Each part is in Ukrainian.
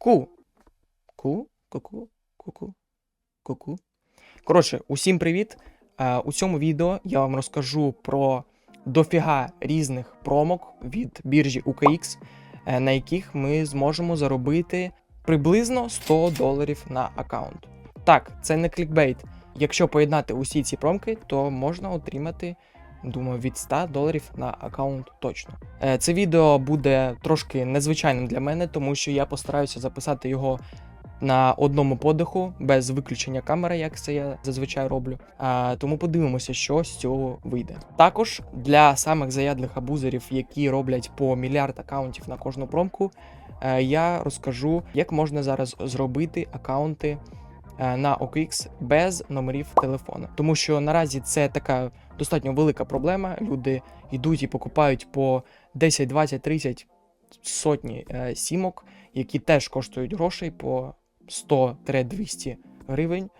Ку. Ку, ку-ку, ку-ку, ку-ку. Коротше, усім привіт. Е, У цьому відео я вам розкажу про дофіга різних промок від біржі UKX, е, на яких ми зможемо заробити приблизно 100 доларів на аккаунт. Так, це не клікбейт. Якщо поєднати усі ці промки, то можна отримати, думаю, від 100 доларів на аккаунт точно. Е, Це відео буде трошки незвичайним для мене, тому що я постараюся записати його на одному подиху, без виключення камери, як це я зазвичай роблю. Тому подивимося, що з цього вийде. Також для самих заядлих абузерів, які роблять по мільярд акаунтів на кожну промку, е, я розкажу, як можна зараз зробити акаунти е, на OKX без номерів телефона. Тому що наразі це така достатньо велика проблема. Люди йдуть і покупають по 10, 20, 30 сотні е, сімок, які теж коштують грошей по 100-200 гривень,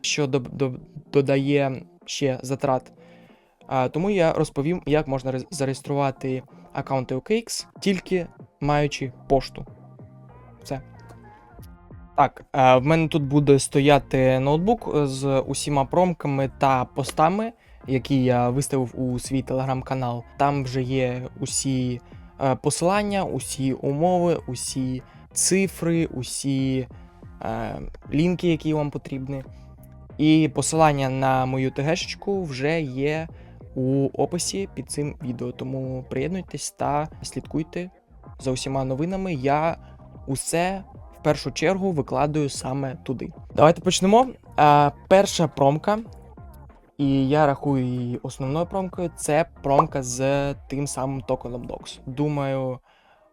що до- до- додає ще затрат. Тому я розповім, як можна зареєструвати аккаунти OKX, тільки маючи пошту. Все. Так, е, в мене тут буде стояти ноутбук з усіма промками та постами, які я виставив у свій телеграм-канал. Там вже є усі е, посилання, усі умови, усі цифри, усі е, лінки, які вам потрібні. І посилання на мою ТГшечку вже є у описі під цим відео. Тому приєднуйтесь та слідкуйте за усіма новинами. Я усе в першу чергу викладаю саме туди. Давайте почнемо. Е, перша промка, і я рахую її основною промкою. Це промка з тим самим токеном DOX. Думаю,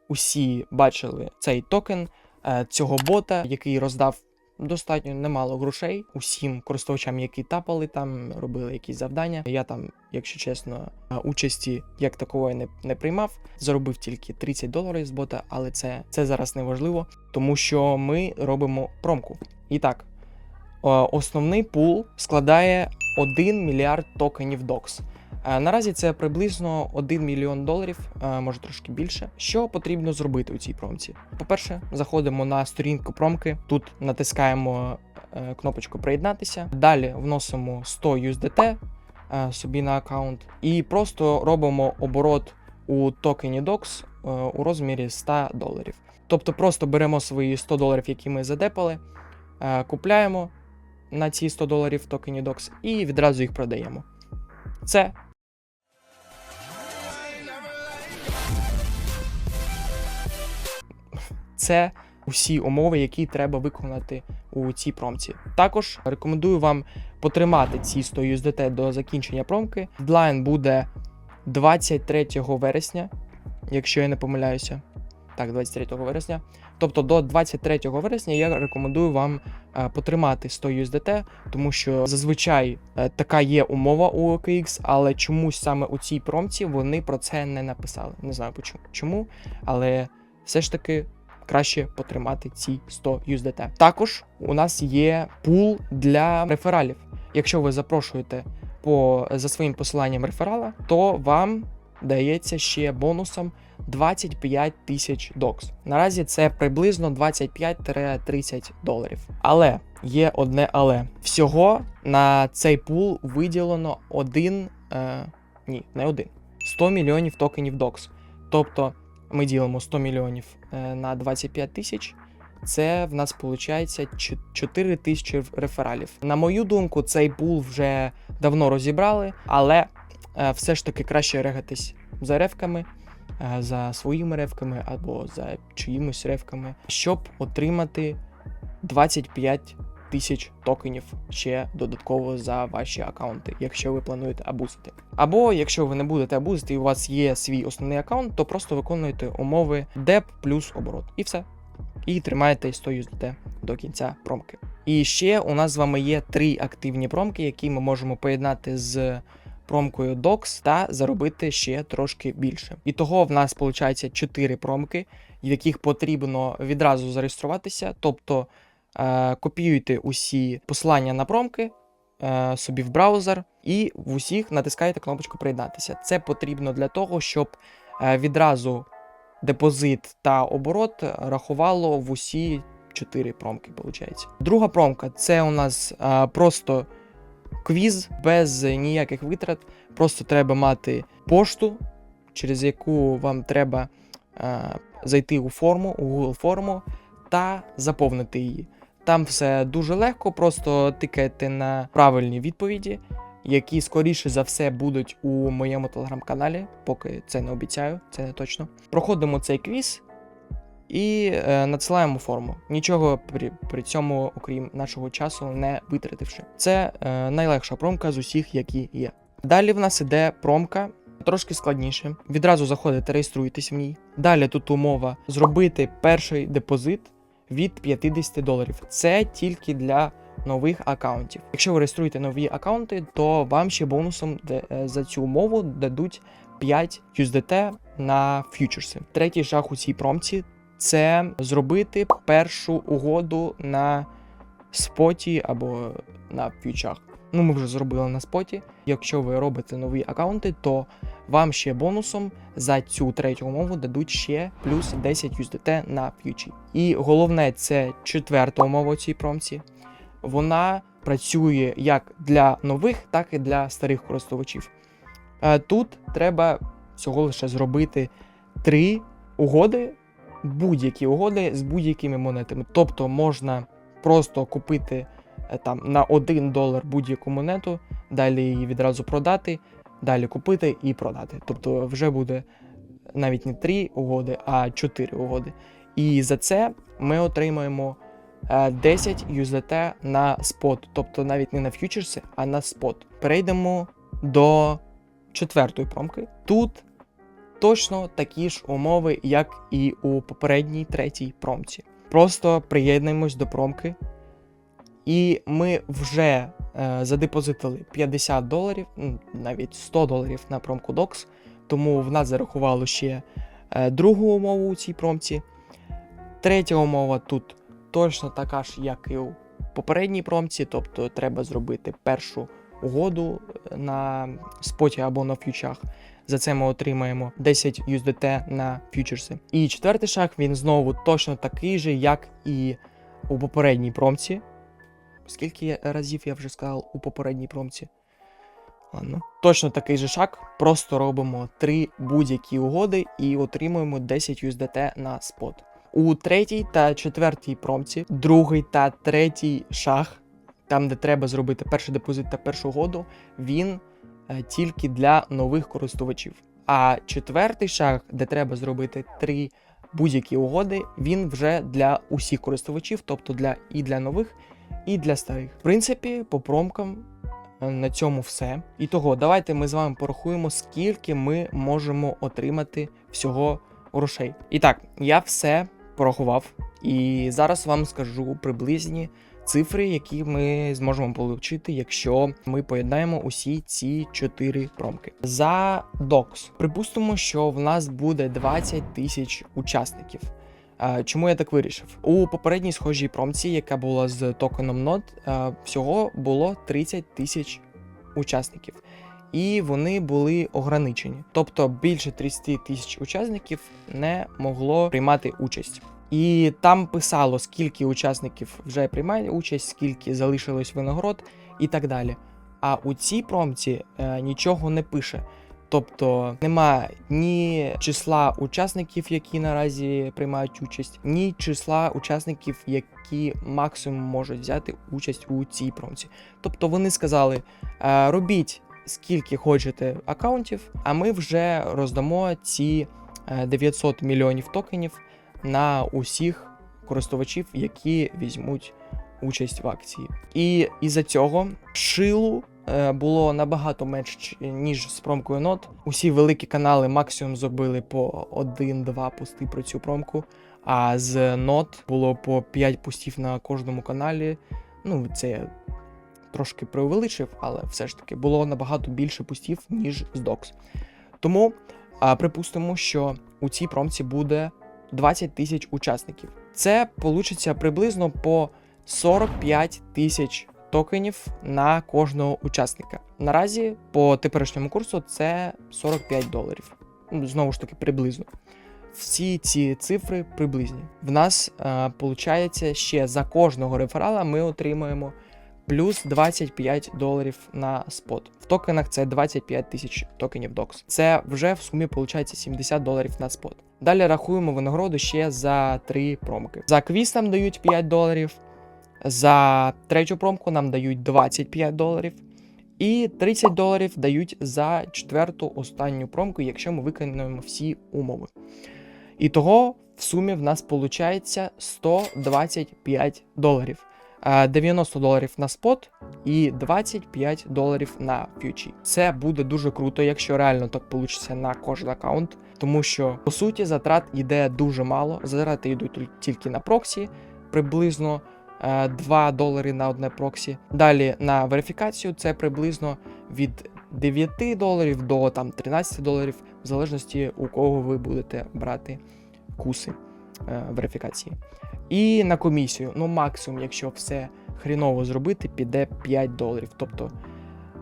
усі бачили цей токен е, цього бота, який роздав достатньо немало грошей усім користувачам, які тапали там, робили якісь завдання. Я там, якщо чесно, е, участі як такової не, не приймав. Заробив тільки 30 доларів з бота, але це, це зараз не важливо, тому що ми робимо промку. І так, е, основний пул складає 1 мільярд токенів DOX. Е, Наразі це приблизно 1 мільйон доларів, е, може трошки більше. Що потрібно зробити у цій промці? По-перше, заходимо на сторінку промки. Тут натискаємо е, кнопочку приєднатися. Далі вносимо 100 USDT собі на аккаунт і просто робимо оборот у токені DOX у розмірі 100 доларів. Тобто просто беремо свої 100 доларів, які ми задепали, купляємо на ці 100 доларів токені DOX і відразу їх продаємо. Це це усі умови, які треба виконати у цій промці. Також рекомендую вам потримати ці 100 USDT до закінчення промки. Дедлайн буде 23 вересня, якщо я не помиляюся. Так, 23 вересня. Тобто до 23 вересня я рекомендую вам е, потримати 100 USDT, тому що зазвичай е, така є умова у OKX, але чомусь саме у цій промці вони про це не написали. Не знаю чому, але все ж таки краще потримати ці 100 USDT. Також у нас є пул для рефералів. Якщо ви запрошуєте по за своїм посиланням реферала, то вам дається ще бонусом 25 тисяч докс. Наразі це приблизно 25-30 доларів. Але є одне але. Всього на цей пул виділено один. Е, ні, не один. 100 мільйонів токенів докс. Тобто ми ділимо 100 мільйонів е, на 25 тисяч. Це в нас виходить 4 тисячі рефералів. На мою думку, цей пул вже давно розібрали, але е, все ж таки краще регатись за ревками, е, за своїми ревками або за чиїмось ревками, щоб отримати 25 тисяч токенів ще додатково за ваші аккаунти, якщо ви плануєте абузити. Або якщо ви не будете абузити, і у вас є свій основний аккаунт, то просто виконуєте умови DEP плюс оборот. І все. І тримаєте 100 USDT до кінця промки. І ще у нас з вами є три активні промки, які ми можемо поєднати з промкою DOX та заробити ще трошки більше. І того в нас виходить 4 промки, в яких потрібно відразу зареєструватися. Тобто е, копіюйте усі посилання на промки е, собі в браузер, і в усіх натискаєте кнопочку приєднатися. Це потрібно для того, щоб е, відразу депозит та оборот рахувало в усі 4 промки, виходить. Друга промка це у нас просто квіз без ніяких витрат. Просто треба мати пошту, через яку вам треба зайти у форму, у Google форму та заповнити її. Там все дуже легко, просто тикаєте на правильні відповіді, які скоріше за все будуть у моєму телеграм-каналі, поки це не обіцяю, це не точно. Проходимо цей квіз і е, надсилаємо форму. Нічого при, при цьому, окрім нашого часу, не витративши. Це е, найлегша промка з усіх, які є. Далі в нас іде промка. Трошки складніше. Відразу заходите, реєструєтесь в ній. Далі тут умова зробити перший депозит від 50 доларів. Це тільки для нових аккаунтів. Якщо ви реєструєте нові аккаунти, то вам ще бонусом е, за цю умову дадуть 5 USDT на фьючерси. Третій шаг у цій промці це зробити першу угоду на споті або на фьючах. Ну, ми вже зробили на споті. Якщо ви робите нові аккаунти, то вам ще бонусом за цю третю умову дадуть ще плюс 10 USDT на фьючі. І головне, це четверта умова цій промці. Вона працює як для нових, так і для старих користувачів. Е, Тут треба всього лише зробити три угоди, будь-які угоди з будь-якими монетами. Тобто можна просто купити е, там на 1 долар будь-яку монету, далі її відразу продати, далі купити і продати. Тобто вже буде навіть не 3 угоди, а 4 угоди. І за це ми отримаємо е, 10 USDT на спот, тобто навіть не на фьючерси, а на спот. Перейдемо до четвертої промки. Тут точно такі ж умови, як і у попередній третій промці. Просто приєднуємось до промки, і ми вже е, задепозитили 50 доларів, навіть 100 доларів на промку DOX, тому в нас зарахувало ще е, другу умову у цій промці. Третя умова тут точно така ж, як і у попередній промці, тобто треба зробити першу угоду е, на споті або на фьючах. За це ми отримаємо 10 USDT на фьючерси. І четвертий шаг він знову точно такий же, як і у попередній промці. Скільки разів я вже сказав у попередній промці? Ладно. Точно такий же шаг, просто робимо три будь-які угоди і отримуємо 10 USDT на спот. У третій та четвертій промці, другий та третій шаг, там де треба зробити перший депозит та першу угоду, він е, тільки для нових користувачів. А четвертий шаг, де треба зробити три будь-які угоди, він вже для усіх користувачів, тобто для і для нових, і для старих. В принципі, по промкам е, на цьому все. І того, давайте ми з вами порахуємо, скільки ми можемо отримати всього грошей. І так, я все порахував, і зараз вам скажу приблизні цифри, які ми зможемо отримати, якщо ми поєднаємо усі ці чотири промки. За DOX. Припустимо, що в нас буде 20 тисяч учасників. Чому я так вирішив? У попередній схожій промці, яка була з токеном е, всього було 30 тисяч учасників. І вони були ограничені. Тобто більше 30 тисяч учасників не могло приймати участь. І там писало, скільки учасників вже приймає участь, скільки залишилось винагород і так далі. А у цій промці е, нічого не пише. Тобто нема ні числа учасників, які наразі приймають участь, ні числа учасників, які максимум можуть взяти участь у цій промці. Тобто вони сказали: е, робіть скільки хочете аккаунтів, а ми вже роздамо ці е, 900 мільйонів токенів на усіх користувачів, які візьмуть участь в акції. І із-за цього шилу е, було набагато менш ніж з промкою нот. Усі великі канали максимум зробили по 1-2 пости про цю промку. А з нот було по 5 постів на кожному каналі. Ну, це я трошки преувеличив, але все ж таки було набагато більше постів, ніж з Docs. Тому а, припустимо, що у цій промці буде 20 тисяч учасників. Це получиться приблизно по 45 тисяч токенів на кожного учасника. Наразі по теперішньому курсу це 45 доларів. Ну, Знову ж таки, приблизно. всі ці цифри приблизні. В нас виходить, ще за кожного реферала ми отримуємо плюс 25 доларів на спот. В токенах це 25 тисяч токенів DOX. Це вже в сумі виходить 70 доларів на спот. Далі рахуємо винагороду ще за три промки. За квіз нам дають 5 доларів. За третю промку нам дають 25 доларів. І 30 доларів дають за четверту останню промку, якщо ми виконуємо всі умови. І того в сумі в нас виходить 125 доларів. Е, 90 доларів на спот і 25 доларів на фьючі. Це буде дуже круто, якщо реально так вийде на кожен аккаунт, тому що по суті затрат йде дуже мало. Затрати йдуть тільки на проксі, приблизно е, 2 долари на одне проксі. Далі на верифікацію це приблизно від 9 доларів до там 13 доларів, в залежності у кого ви будете брати куси е, верифікації. І на комісію, ну максимум, якщо все хріново зробити, піде 5 доларів. Тобто,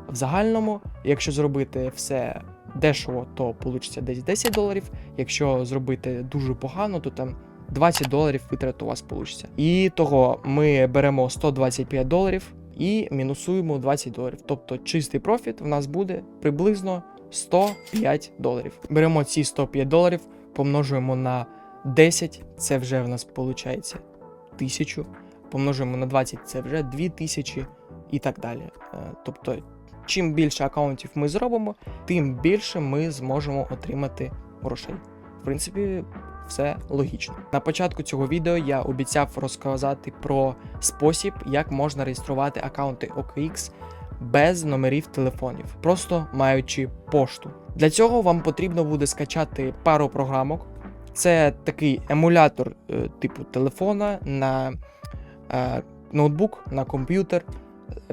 в загальному, якщо зробити все дешево, то вийде десь 10 доларів. Якщо зробити дуже погано, то там 20 доларів витрат у вас вийде. І того ми беремо 125 доларів і мінусуємо 20 доларів. Тобто чистий профіт в нас буде приблизно 105 доларів. Беремо ці 105 доларів, помножуємо на 10, це вже в нас виходить 1000, помножуємо на 20, це вже 2000 і так далі. Е, Тобто, чим більше аккаунтів ми зробимо, тим більше ми зможемо отримати грошей. В принципі, все логічно. На початку цього відео я обіцяв розказати про спосіб, як можна реєструвати аккаунти OKX без номерів телефонів, просто маючи пошту. Для цього вам потрібно буде скачати пару програмок. Це такий емулятор е, типу телефона на е, ноутбук, на комп'ютер.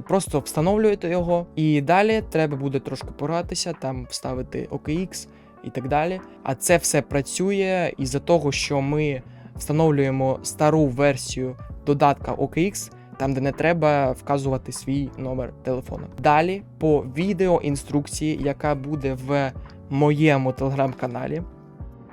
Просто встановлюєте його, і далі треба буде трошки поратися, там вставити OKX і так далі. А це все працює із-за того, що ми встановлюємо стару версію додатка OKX, там, де не треба вказувати свій номер телефону. Далі по відеоінструкції, яка буде в моєму телеграм-каналі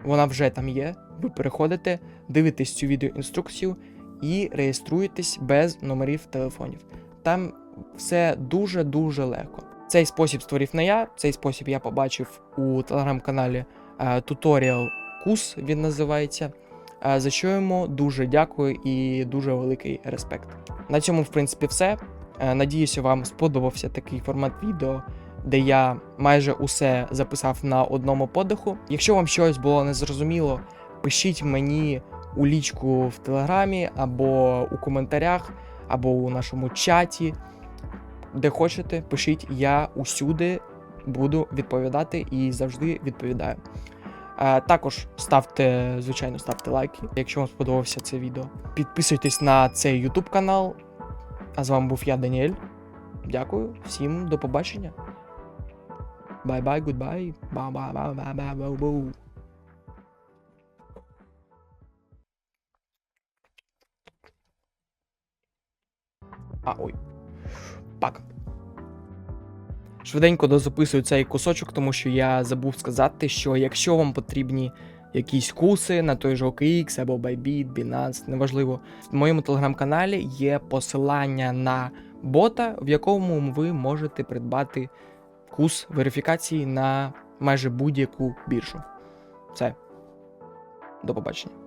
вона вже там є. Ви переходите, дивитесь цю відеоінструкцію і реєструєтесь без номерів телефонів. Там все дуже-дуже легко. Цей спосіб створив не я, цей спосіб я побачив у телеграм-каналі е, Tutorial Кус, він називається. е, За що йому дуже дякую і дуже великий респект. На цьому, в принципі, все. Е, Надіюся, вам сподобався такий формат відео де я майже усе записав на одному подиху. Якщо вам щось було незрозуміло, пишіть мені у лічку в телеграмі, або у коментарях, або у нашому чаті. Де хочете, пишіть, я усюди буду відповідати і завжди відповідаю. Е, також ставте, звичайно, ставте лайки, якщо вам сподобався це відео. Підписуйтесь на цей YouTube канал. А з вами був я, Даніель. Дякую, всім до побачення. Ba ba boo. А, ой. Пак. Швиденько дозаписую цей кусочок, тому що я забув сказати, що якщо вам потрібні якісь куси на той же OKX або Bybit, Binance, неважливо, в моєму телеграм-каналі є посилання на бота, в якому ви можете придбати курс верифікації на майже будь-яку біржу. Все. До побачення.